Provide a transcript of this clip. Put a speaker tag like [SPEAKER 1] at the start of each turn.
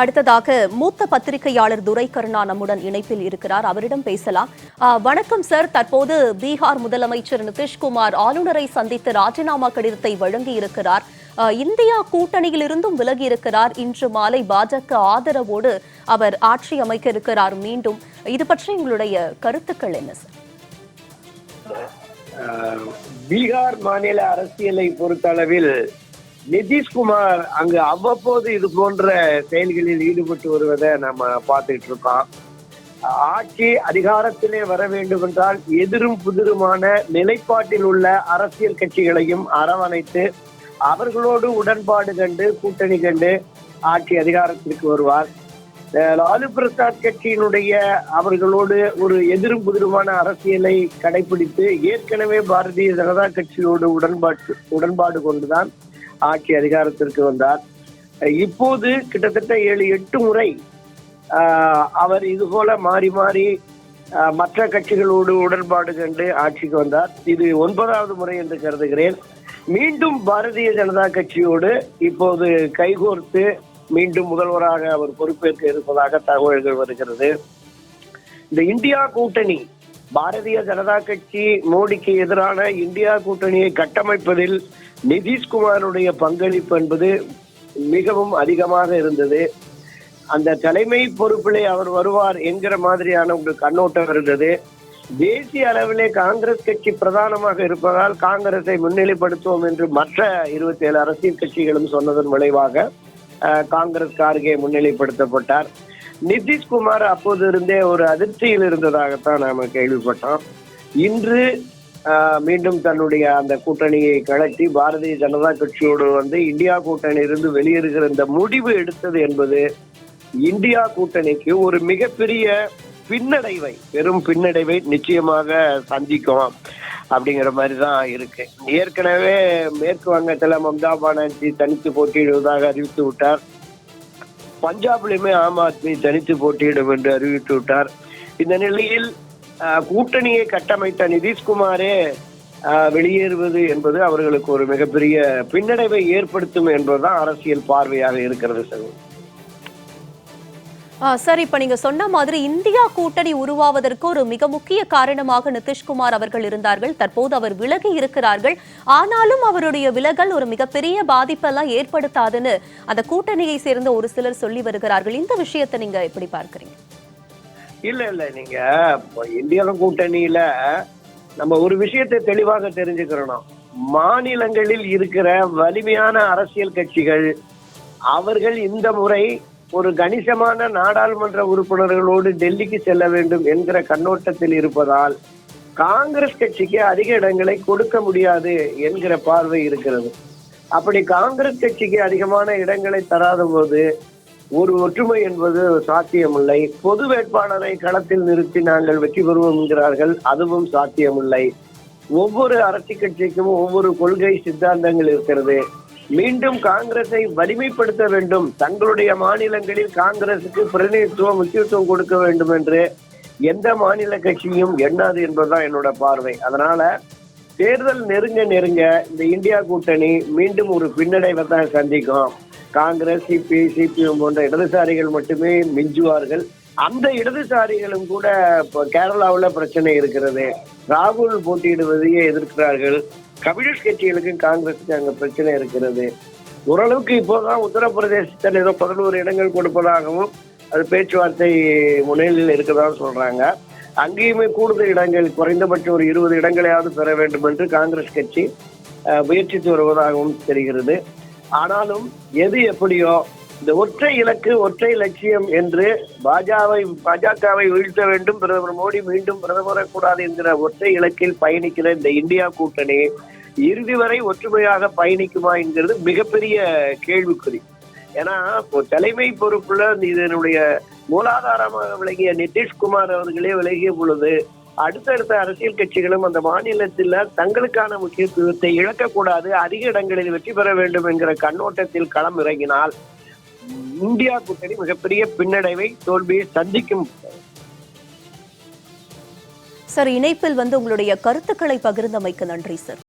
[SPEAKER 1] அடுத்ததாக மூத்த பத்திரிகையாளர் துரை கருணா நம்முடன் இணைப்பில் இருக்கிறார். அவரிடம் பேசலாம். வணக்கம் சார். தற்போது பீகார் முதலமைச்சர் நிதிஷ்குமார் ஆளுநரை சந்தித்து ராஜினாமா கடிதத்தை வழங்கியிருக்கிறார். இருக்கிறார் இந்தியா கூட்டணியிலிருந்தும் விலகி இருக்கிறார் இன்று மாலை பாஜக ஆதரவோடு அவர் ஆட்சி அமைக்க இருக்கிறார் மீண்டும். இது பற்றி உங்களுடைய கருத்துக்கள் என்ன சார்?
[SPEAKER 2] பீகார் மாநில அரசியலை பொறுத்தளவில் நிதிஷ்குமார் அங்கு அவ்வப்போது இது போன்ற செயல்களில் ஈடுபட்டு வருவதை நம்ம பார்த்துட்டு இருக்கோம். ஆட்சி அதிகாரத்திலே வர வேண்டும் என்றால் எதிரும் புதிருமான நிலைப்பாட்டில் உள்ள அரசியல் கட்சிகளையும் அரவணைத்து அவர்களோடு உடன்பாடு கண்டு கூட்டணி கண்டு ஆட்சி அதிகாரத்திற்கு வருவார். லாலு பிரசாத் கட்சியினுடைய அவர்களோடு ஒரு எதிரும் புதிருமான அரசியலை கடைபிடித்து ஏற்கனவே பாரதிய ஜனதா கட்சியோடு உடன்பாட்டு உடன்பாடு கொண்டுதான் ஆட்சி அதிகாரத்திற்கு வந்தார். இப்போது கிட்டத்தட்ட ஏழு எட்டு முறை ஆஹ் அவர் இது போல மாறி மாறி ஆஹ் மற்ற கட்சிகளோடு உடன்பாடு கண்டு ஆட்சிக்கு வந்தார். இது ஒன்பதாவது முறை என்று கருதுகிறேன். மீண்டும் பாரதிய ஜனதா கட்சியோடு இப்போது கைகோர்த்து மீண்டும் முதல்வராக அவர் பொறுப்பேற்க இருப்பதாக தகவல்கள் வருகிறது. இந்த இந்தியா கூட்டணி பாரதிய ஜனதா கட்சி மோடிக்கு எதிரான இந்தியா கூட்டணியை கட்டமைப்பதில் நிதிஷ்குமாருடைய பங்களிப்பு என்பது மிகவும் அதிகமாக இருந்தது. அந்த தலைமை பொறுப்பிலே அவர் வருவார் என்கிற மாதிரியான ஒரு கண்ணோட்டம் இருந்தது. தேசிய அளவிலே காங்கிரஸ் கட்சி பிரதானமாக இருப்பதால் காங்கிரஸை முன்னிலைப்படுத்துவோம் என்று மற்ற இருபத்தி ஏழு அரசியல் கட்சிகளும் சொன்னதன் விளைவாக காங்கிரஸ் கார்கே முன்னிலைப்படுத்தப்பட்டார். நிதிஷ்குமார் அப்போது இருந்தே ஒரு அதிர்ச்சியில் இருந்ததாகத்தான் நாம கேள்விப்பட்டோம். இன்று ஆஹ், மீண்டும் தன்னுடைய அந்த கூட்டணியை கழற்றி பாரதிய ஜனதா கட்சியோடு வந்து இந்தியா கூட்டணியிலிருந்து வெளியேறுகிற இந்த முடிவு எடுத்தது என்பது இந்தியா கூட்டணிக்கு ஒரு மிகப்பெரிய பின்னடைவை பெரும் பின்னடைவை நிச்சயமாக சந்திக்கும் அப்படிங்கிற மாதிரி தான் இருக்கு. ஏற்கனவே மேற்கு வங்கத்தில் மம்தா பானர்ஜி தனித்து போட்டியிடுவதாக அறிவித்து விட்டார். பஞ்சாப்லயுமே ஆம் ஆத்மி தனித்து போட்டியிடும் என்று அறிவித்து விட்டார். இந்த நிலையில் ஆஹ், கூட்டணியை கட்டமைத்த நிதிஷ்குமாரே ஆஹ், வெளியேறுவது என்பது அவர்களுக்கு ஒரு மிகப்பெரிய பின்னடைவை ஏற்படுத்தும் என்பதுதான் அரசியல் பார்வையாக இருக்கிறது சார்
[SPEAKER 1] சார் இப்ப நீங்க சொன்ன மாதிரி இந்தியா கூட்டணி உருவாவதற்கு ஒரு மிக முக்கிய காரணமாக நிதிஷ்குமார் அவர்கள் இருந்தார்கள். தற்போது அவர் விலகி இருக்கிறார்கள். ஆனாலும் அவருடைய விலகல் ஒரு மிகப்பெரிய பாதிப்பெல்லாம் ஏற்படுத்தாதுன்னு அந்த கூட்டணியை சேர்ந்த ஒரு சிலர் சொல்லி வருகிறார்கள். இந்த விஷயத்தை நீங்க எப்படி பார்க்கறீங்க?
[SPEAKER 2] இல்ல இல்ல. நீங்க இந்தியா கூட்டணியில நம்ம ஒரு விஷயத்தை தெளிவாக தெரிஞ்சுக்கிறோம் மாநிலங்களில் இருக்கிற வலிமையான அரசியல் கட்சிகள் அவர்கள் இந்த முறை ஒரு கணிசமான நாடாளுமன்ற உறுப்பினர்களோடு டெல்லிக்கு செல்ல வேண்டும் என்கிற கண்ணோட்டத்தில் இருப்பதால் காங்கிரஸ் கட்சிக்கு அதிக இடங்களை கொடுக்க முடியாது என்கிற பார்வை இருக்கிறது. அப்படி காங்கிரஸ் கட்சிக்கு அதிகமான இடங்களை தராத போது ஒரு ஒற்றுமை என்பது சாத்தியமில்லை. பொது வேட்பாளரை களத்தில் நிறுத்தி நாங்கள் வெற்றி பெறுவோம் என்கிறார்கள் அதுவும் சாத்தியமில்லை. ஒவ்வொரு அரசியல் கட்சிக்கும் ஒவ்வொரு கொள்கை சித்தாந்தங்கள் இருக்கிறது. மீண்டும் காங்கிரஸை வலிமைப்படுத்த வேண்டும். தங்களுடைய மாநிலங்களில் காங்கிரசுக்கு பிரதிநிதித்துவம் முக்கியத்துவம் கொடுக்க வேண்டும் என்று எந்த மாநில கட்சியும் எண்ணாது என்பதுதான் என்னோட பார்வை. அதனால தேர்தல் நெருங்க நெருங்க இந்த இந்தியா கூட்டணி மீண்டும் ஒரு பின்னடைவை தான் சந்திக்கும். காங்கிரஸ் சிபி சிபிஎம் போன்ற இடதுசாரிகள் மட்டுமே மிஞ்சுவார்கள். அந்த இடதுசாரிகளும் கூட இப்போ கேரளாவில் பிரச்சனை இருக்கிறது. ராகுல் போட்டியிடுவதையே எதிர்க்கிறார்கள். கம்யூனிஸ்ட் கட்சிகளுக்கும் காங்கிரஸுக்கும் அங்க பிரச்சனை இருக்கிறது. ஓரளவுக்கு இப்போதான் உத்தரப்பிரதேசத்தில் ஏதோ பதினோரு இடங்கள் கொடுப்பதாகவும் அது பேச்சுவார்த்தை முன்னிலையில் இருக்கதான் சொல்றாங்க. அங்கேயுமே கூடுதல் இடங்கள் குறைந்தபட்சம் ஒரு இருபது இடங்களையாவது பெற வேண்டும் என்று காங்கிரஸ் கட்சி முயற்சித்து வருவதாகவும் தெரிகிறது. ஆனாலும் எது எப்படியோ இந்த ஒற்றை இலக்கு ஒற்றை லட்சியம் என்று பாஜகவை பாஜகவை வீழ்த்த வேண்டும் பிரதமர் மோடி மீண்டும் பிரதமர் கூடாது என்கிற ஒற்றை இலக்கில் பயணிக்கிற இந்த இந்தியா கூட்டணி இறுதி வரை ஒற்றுமையாக பயணிக்குமா என்கிறது மிகப்பெரிய கேள்விக்குறி. ஏன்னா இப்போ தலைமை பொறுப்புல இதனுடைய மூலாதாரமாக விலகிய நிதிஷ்குமார் அவர்களே விலகிய பொழுது அடுத்தடுத்த அரசியல் கட்சிகளும் அந்த மாநிலத்தில் தங்களுக்கான முக்கியத்துவத்தை இழக்கக்கூடாது அதிக இடங்களில் வெற்றி பெற வேண்டும் என்கிற கண்ணோட்டத்தில் களம் இறங்கினால் இந்தியா கூட்டணி மிகப்பெரிய பின்னடைவை தோல்வியை சந்திக்கும்.
[SPEAKER 1] சார் இணைப்பில் வந்து உங்களுடைய கருத்துக்களை பகிர்ந்தமைக்கு நன்றி சார்.